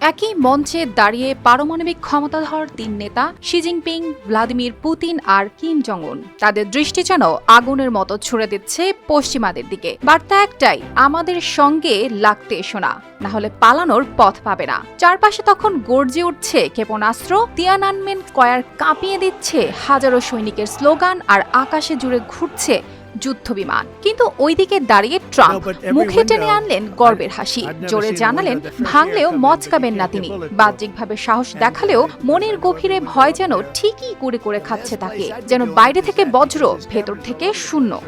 একই মঞ্চে দাঁড়িয়ে পারমাণবিক ক্ষমতাধর তিন নেতা, শি জিনপিং, ভ্লাদিমির পুতিন আর কিম জং উন তাদের দৃষ্টি যেন আগুনের মতো ছুড়ে দিচ্ছে পশ্চিমাদের দিকে। বার্তা একটাই, আমাদের সঙ্গে লাগতে এসো না না হলে পালানোর পথ পাবে না। চারপাশে তখন গর্জে উঠছে ক্ষেপণাস্ত্র, তিয়ানানমেন কয়ার কাঁপিয়ে দিচ্ছে হাজারো সৈনিকের স্লোগান আর আকাশে জুড়ে ঘুরছে যুদ্ধ বিমান কিন্তু ওইদিকে দাঁড়িয়ে ট্রাম্প মুখে টেনে আনলেন গর্বের হাসি। জোরে জানালেন ভাঙলেও মচকাবেন না তিনি বাহ্যিকভাবে সাহস দেখালেও মনের গভীরে ভয় যেন ঠিকই করে করে খাচ্ছে তাকে যেন বাইরে থেকে বজ্র ভেতর থেকে শূন্য।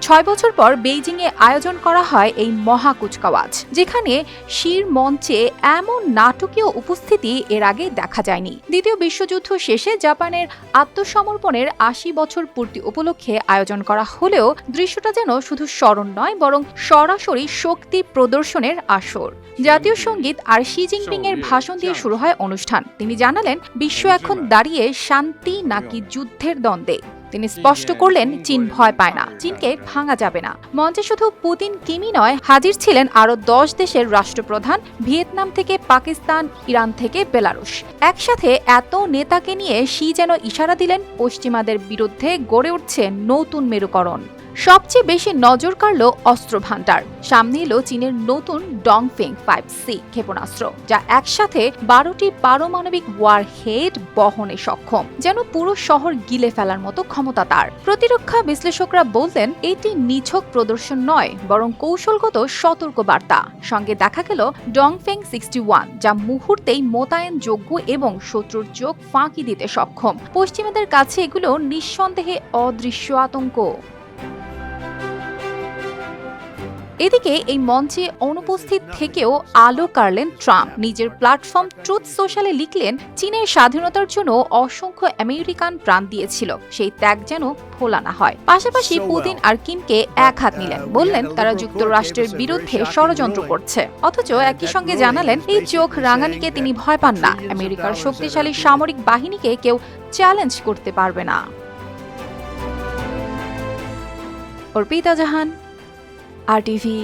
ছয় বছর পর বেইজিং এ আয়োজন করা হয় এই মহা কুচকাওয়াজ যেখানে শির মঞ্চে এমন নাটকীয় উপস্থিতি এর আগে দেখা যায়নি। দ্বিতীয় বিশ্বযুদ্ধ শেষে জাপানের আত্মসমর্পণের আশি বছর পূর্তি উপলক্ষে আয়োজন করা হলেও দৃশ্যটা যেন শুধু স্মরণ নয় বরং সরাসরি শক্তি প্রদর্শনের আসর। জাতীয় সংগীত আর শি জিনপিং এর ভাষণ দিয়ে শুরু হয় অনুষ্ঠান। তিনি জানালেন বিশ্ব এখন দাঁড়িয়ে শান্তি নাকি যুদ্ধের দ্বন্দ্বে? তিনি স্পষ্ট করলেন, চীন ভয় পায় না, চীনকে ভাঙা যাবে না। মঞ্চে শুধু পুতিন কিমি নয়, হাজির ছিলেন আরও দশ দেশের রাষ্ট্রপ্রধান, ভিয়েতনাম থেকে পাকিস্তান, ইরান থেকে বেলারুশ। একসাথে এত নেতাকে নিয়ে শি যেন ইশারা দিলেন, পশ্চিমাদের বিরুদ্ধে গড়ে উঠছে নতুন মেরুকরণ। সবচেয়ে বেশি নজর কাড়ল অস্ত্র ভান্ডার সামনে এলো চীনের নতুন ডংফেং ফাইভ সি ক্ষেপণাস্ত্র, যা একসাথে বারোটি পারমাণবিক ওয়ার হেড বহনে সক্ষম, যেন পুরো শহর গিলে ফেলার মতো ক্ষমতা তার। প্রতিরক্ষা বিশ্লেষকরা বলতেন এটি নিছক প্রদর্শন নয়, বরং কৌশলগত সতর্ক বার্তা সঙ্গে দেখা গেল ডংফেং সিক্সটি ওয়ান, যা মুহূর্তেই মোতায়েন যোগ্য এবং শত্রুর চোখ ফাঁকি দিতে সক্ষম। পশ্চিমাদের কাছে এগুলো নিঃসন্দেহে অদৃশ্য আতঙ্ক। এদিকে এই মঞ্চে অনুপস্থিত থেকেও আলো কাড়লেন ট্রাম্প। নিজের প্ল্যাটফর্ম ট্রুথ সোশ্যালে লিখলেন চীনের স্বাধীনতার জন্য অসংখ্য আমেরিকান প্রাণ দিয়েছিল। সেই ত্যাগ যেন ভোলা না হয়। পাশাপাশি পুতিন আর কিমকে এক হাত নিলেন। বললেন তারা যুক্তরাষ্ট্রের বিরুদ্ধে ষড়যন্ত্র করছে। অথচ একই সঙ্গে জানালেন এই চোখ রাঙানিকে তিনি ভয় পান না। আমেরিকার শক্তিশালী সামরিক বাহিনীকে কেউ চ্যালেঞ্জ করতে পারবে না। অর্পিতা জাহান আর টিভি